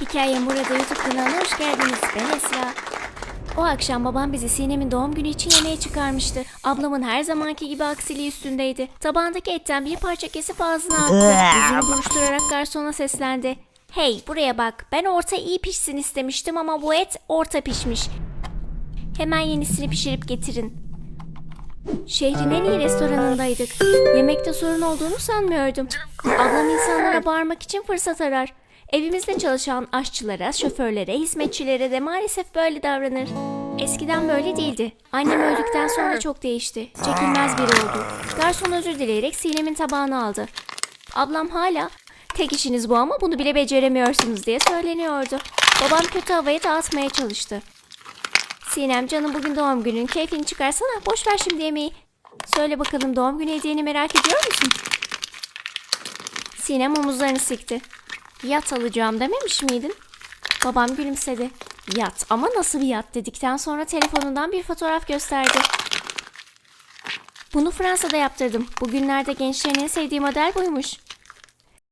Hikayem burada YouTube kanalına hoş geldiniz. Ben Esra. O akşam babam bizi Sinem'in doğum günü için yemeğe çıkarmıştı. Ablamın her zamanki gibi aksiliği üstündeydi. Tabağındaki etten bir parça kesip ağzına attı. Yüzünü buruşturarak garsona seslendi. Hey buraya bak ben orta iyi pişsin istemiştim ama bu et orta pişmiş. Hemen yenisini pişirip getirin. Şehrin en iyi restoranındaydık. Yemekte sorun olduğunu sanmıyordum. Ablam insanlara bağırmak için fırsat arar. Evimizde çalışan aşçılara, şoförlere, hizmetçilere de maalesef böyle davranır. Eskiden böyle değildi. Annem öldükten sonra çok değişti. Çekilmez biri oldu. Garson özür dileyerek Sinem'in tabağını aldı. Ablam hala tek işiniz bu ama bunu bile beceremiyorsunuz diye söyleniyordu. Babam kötü havayı dağıtmaya çalıştı. Sinem canım bugün doğum günün. Keyfini çıkarsana. Boş ver şimdi yemeği. Söyle bakalım doğum günü hediyeni merak ediyor musun? Sinem omuzlarını sikti. Yat alacağım dememiş miydin? Babam gülümsedi. Yat ama nasıl bir yat dedikten sonra telefonundan bir fotoğraf gösterdi. Bunu Fransa'da yaptırdım. Bugünlerde gençlerin en sevdiği model buymuş.